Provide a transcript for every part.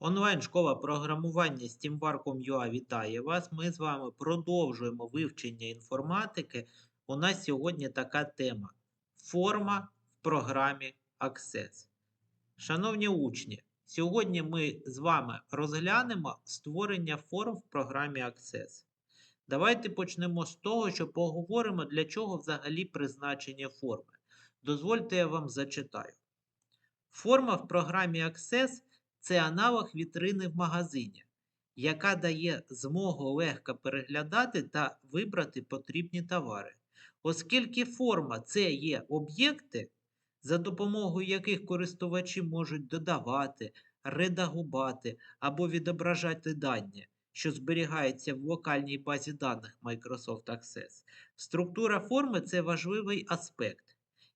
Онлайн-школа програмування SteamVarcom.ua вітає вас. Ми з вами продовжуємо вивчення інформатики. У нас сьогодні така тема: форма в програмі Access. Шановні учні, сьогодні ми з вами розглянемо створення форм в програмі Access. Давайте почнемо з того, що поговоримо, для чого взагалі призначення форми. Дозвольте, я вам зачитаю. Форма в програмі Access це аналог вітрини в магазині, яка дає змогу легко переглядати та вибрати потрібні товари. Оскільки форма це є об'єкти, за допомогою яких користувачі можуть додавати, редагувати або відображати дані, що зберігаються в локальній базі даних Microsoft Access. Структура форми це важливий аспект.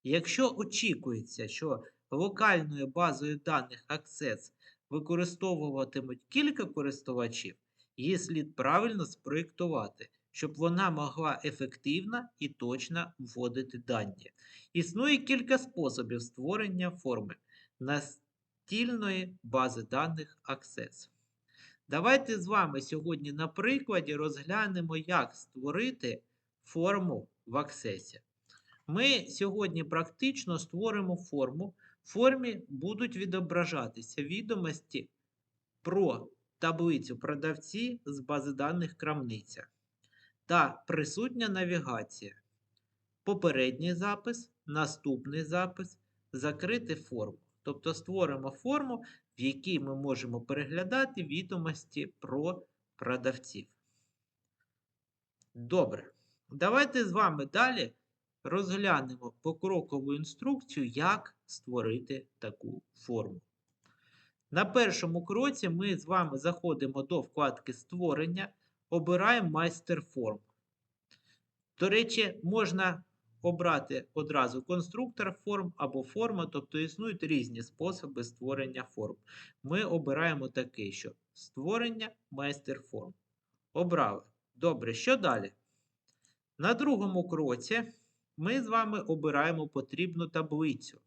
Якщо очікується, що локальною базою даних Access використовуватимуть кілька користувачів, її слід правильно спроєктувати, щоб вона могла ефективно і точно вводити дані. Існує кілька способів створення форми настільної бази даних Access. Давайте з вами сьогодні на прикладі розглянемо, як створити форму в Access. Ми сьогодні практично створимо форму. В формі будуть відображатися відомості про таблицю продавці з бази даних крамниця та присутня навігація. Попередній запис, наступний запис, закрити форму. Тобто створимо форму, в якій ми можемо переглядати відомості про продавців. Добре. Давайте з вами далі розглянемо покрокову інструкцію, як створити таку форму. На першому кроці ми з вами заходимо до вкладки Створення, обираємо майстер форм. До речі, можна обрати одразу конструктор форм або форма, тобто існують різні способи створення форм. Ми обираємо такий, що створення майстер форм. Обрали. Добре, що далі? На другому кроці ми з вами обираємо потрібну таблицю.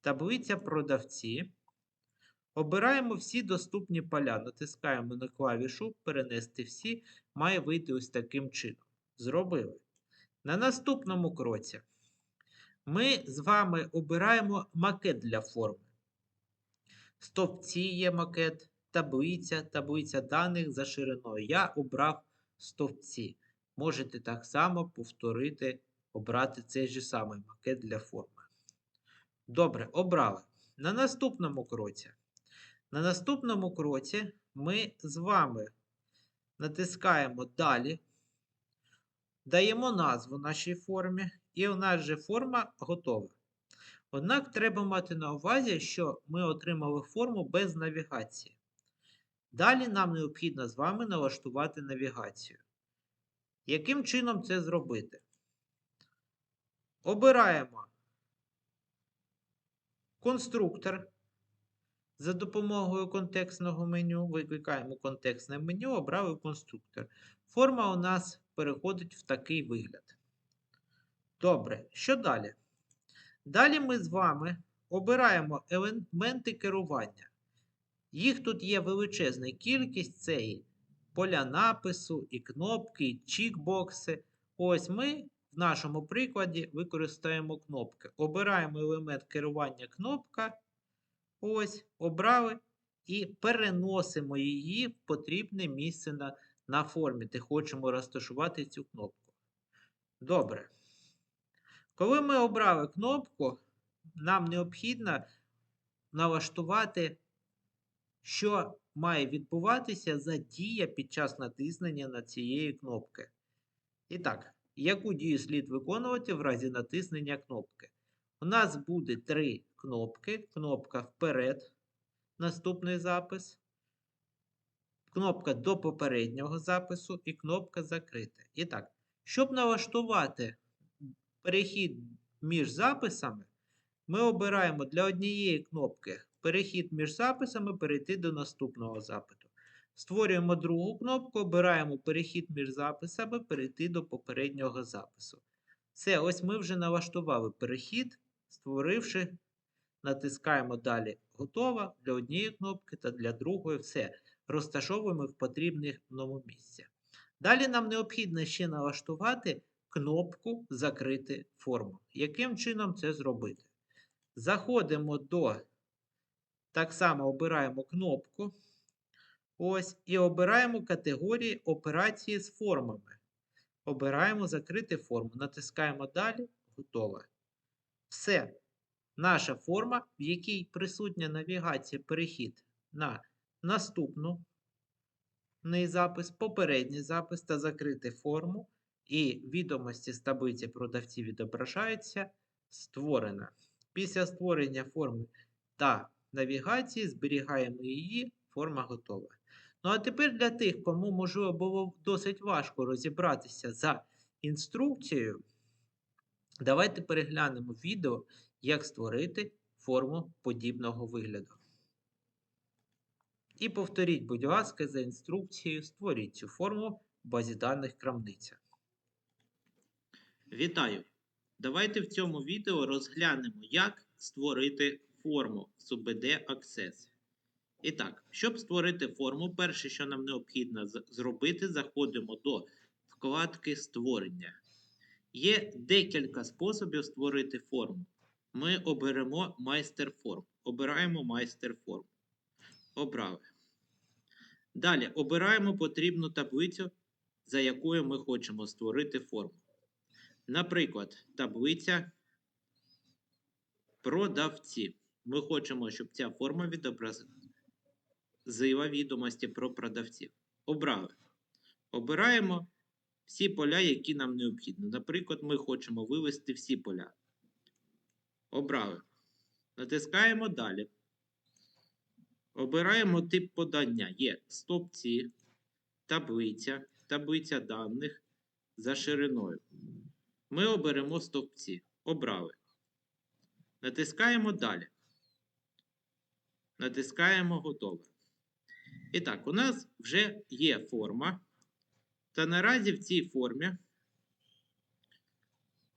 Таблиця продавці. Обираємо всі доступні поля. Натискаємо на клавішу Перенести всі, має вийти ось таким чином. Зробили. На наступному кроці ми з вами обираємо макет для форми. Стовпці є макет, таблиця, таблиця даних за шириною. Я обрав стовпці. Можете так само повторити обрати цей же самий макет для форми. Добре, обрали. На наступному кроці. На наступному кроці ми з вами натискаємо Далі, даємо назву нашій формі, і у нас же форма готова. Однак треба мати на увазі, що ми отримали форму без навігації. Далі нам необхідно з вами налаштувати навігацію. Яким чином це зробити? Обираємо конструктор за допомогою контекстного меню. Викликаємо контекстне меню, обрали конструктор. Форма у нас переходить в такий вигляд. Добре, що далі? Далі ми з вами обираємо елементи керування. Їх тут є величезна кількість, це і поля напису, і кнопки, і чікбокси. Ось ми в нашому прикладі використаємо кнопки. Обираємо елемент керування кнопка. Ось, обрали і переносимо її в потрібне місце на, на формі, де хочемо розташувати цю кнопку. Добре. Коли ми обрали кнопку, нам необхідно налаштувати, що має відбуватися за дія під час натиснення на цієї кнопки. І так, яку дію слід виконувати в разі натиснення кнопки? У нас буде три кнопки. Кнопка вперед, наступний запис, кнопка до попереднього запису і кнопка закрити. І так, щоб налаштувати перехід між записами, ми обираємо для однієї кнопки перехід між записами перейти до наступного запиту. Створюємо другу кнопку, обираємо перехід між записами, перейти до попереднього запису. Все, ось ми вже налаштували перехід, створивши Натискаємо далі готово для однієї кнопки та для другої. Все. Розташовуємо в потрібному місці. Далі нам необхідно ще налаштувати кнопку Закрити форму. Яким чином це зробити? Заходимо до, так само обираємо кнопку. Ось, і обираємо категорії операції з формами. Обираємо закрити форму. Натискаємо далі. Готово. Все. Наша форма, в якій присутня навігація перехід на наступну запис, попередній запис та закрити форму. І відомості з таблиці продавців відображаються. Створена. Після створення форми та навігації зберігаємо її, форма готова. Ну а тепер для тих, кому, можливо, було досить важко розібратися за інструкцією, давайте переглянемо відео, як створити форму подібного вигляду. І повторіть, будь ласка, за інструкцією, створіть цю форму в базі даних крамниця. Вітаю! Давайте в цьому відео розглянемо, як створити форму в SUBD Access. І так, щоб створити форму, перше, що нам необхідно зробити, заходимо до вкладки Створення. Є декілька способів створити форму. Ми оберемо майстер форм. Обираємо майстер форм. Обрали. Далі обираємо потрібну таблицю, за якою ми хочемо створити форму. Наприклад, таблиця продавці. Ми хочемо, щоб ця форма відобразила відомості про продавців. Обрали. Обираємо всі поля, які нам необхідні. Наприклад, ми хочемо вивести всі поля. Обрали. Натискаємо далі. Обираємо тип подання. Є стопці, таблиця, таблиця даних за шириною. Ми оберемо стовпці. Обрали. Натискаємо далі. Натискаємо готове. І так, у нас вже є форма. Та наразі в цій формі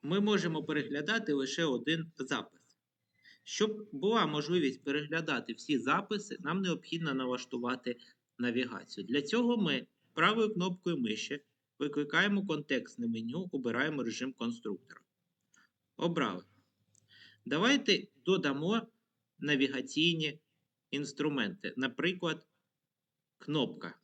ми можемо переглядати лише один запис. Щоб була можливість переглядати всі записи, нам необхідно налаштувати навігацію. Для цього ми правою кнопкою миші викликаємо контекстне меню, обираємо режим конструктора. Обрали. Давайте додамо навігаційні інструменти, наприклад, кнопка.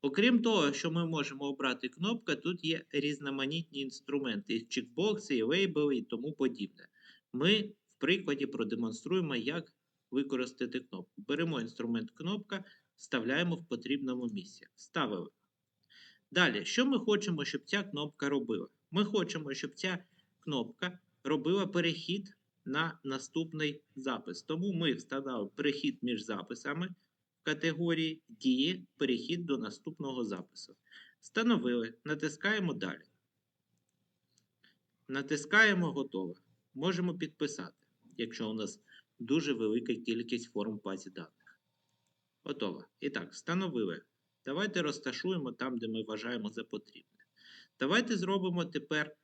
Окрім того, що ми можемо обрати кнопка, тут є різноманітні інструменти, чекбокси, і лейбли і тому подібне. Ми в прикладі продемонструємо, як використати кнопку. Беремо інструмент кнопка, вставляємо в потрібному місці. Вставили. Далі, що ми хочемо, щоб ця кнопка робила? Ми хочемо, щоб ця кнопка робила перехід на наступний запис. Тому ми встановили перехід між записами категорії Дії перехід до наступного запису. Встановили, натискаємо далі. Натискаємо Готове. Можемо підписати, якщо у нас дуже велика кількість форм в базі даних. Готово. І так, встановили. Давайте розташуємо там, де ми вважаємо за потрібне. Давайте зробимо тепер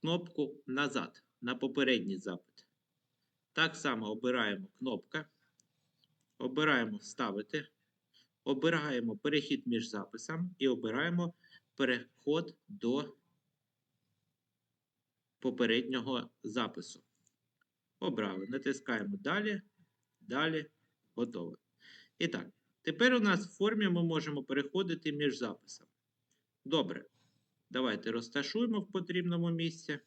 кнопку назад на попередній запит. Так само обираємо кнопка. Обираємо Вставити. Обираємо перехід між записами і обираємо переход до попереднього запису. Обрали. Натискаємо Далі. Далі. Готово. І так, тепер у нас в формі ми можемо переходити між записами. Добре. Давайте розташуємо в потрібному місці.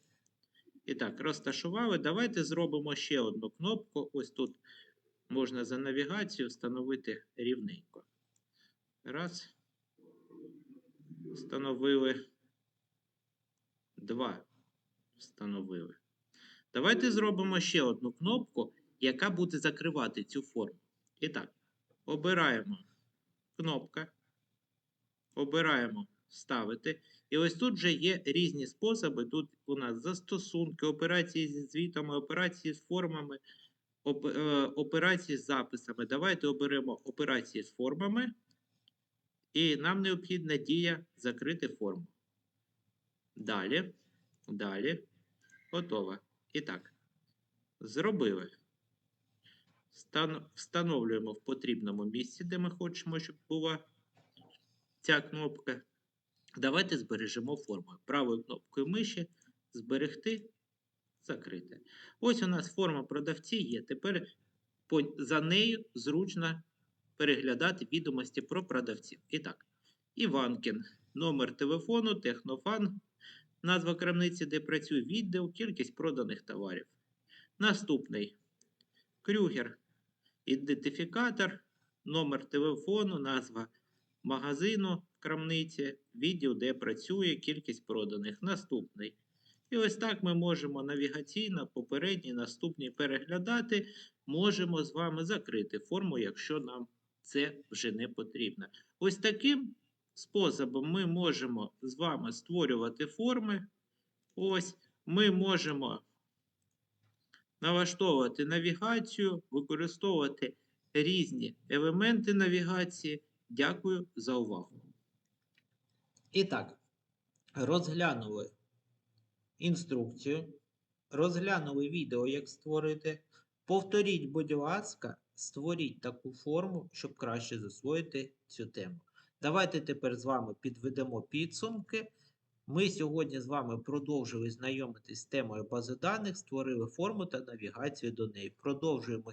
І так, розташували. Давайте зробимо ще одну кнопку. Ось тут можна за навігацію встановити рівненько. Раз. Встановили. Два. Встановили. Давайте зробимо ще одну кнопку, яка буде закривати цю форму. І так, обираємо кнопка. Обираємо Вставити. І ось тут вже є різні способи. Тут у нас застосунки, операції зі звітами, операції з формами, операції з записами. Давайте оберемо операції з формами. І нам необхідна дія закрити форму. Далі. Далі. Готово. І так. Зробили. Стан- Встановлюємо в потрібному місці, де ми хочемо, щоб була ця кнопка. Давайте збережемо форму. Правою кнопкою миші зберегти, закрити. Ось у нас форма продавці є. Тепер за нею зручно переглядати відомості про продавців. І так, Іванкін, номер телефону, технофан, назва крамниці, де працює відділ, кількість проданих товарів. Наступний Крюгер, ідентифікатор, номер телефону, назва магазину крамниці, відділ, де працює, кількість проданих. Наступний. І ось так ми можемо навігаційно попередній, наступний переглядати. Можемо з вами закрити форму, якщо нам це вже не потрібно. Ось таким способом ми можемо з вами створювати форми. Ось ми можемо налаштовувати навігацію, використовувати різні елементи навігації. Дякую за увагу. І так, розглянули інструкцію, розглянули відео, як створити. Повторіть, будь ласка, створіть таку форму, щоб краще засвоїти цю тему. Давайте тепер з вами підведемо підсумки. Ми сьогодні з вами продовжили знайомитись з темою бази даних, створили форму та навігацію до неї. Продовжуємо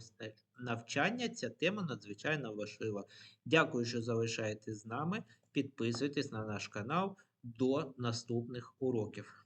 навчання. Ця тема надзвичайно важлива. Дякую, що залишаєтесь з нами. Підписуйтесь на наш канал до наступних уроків.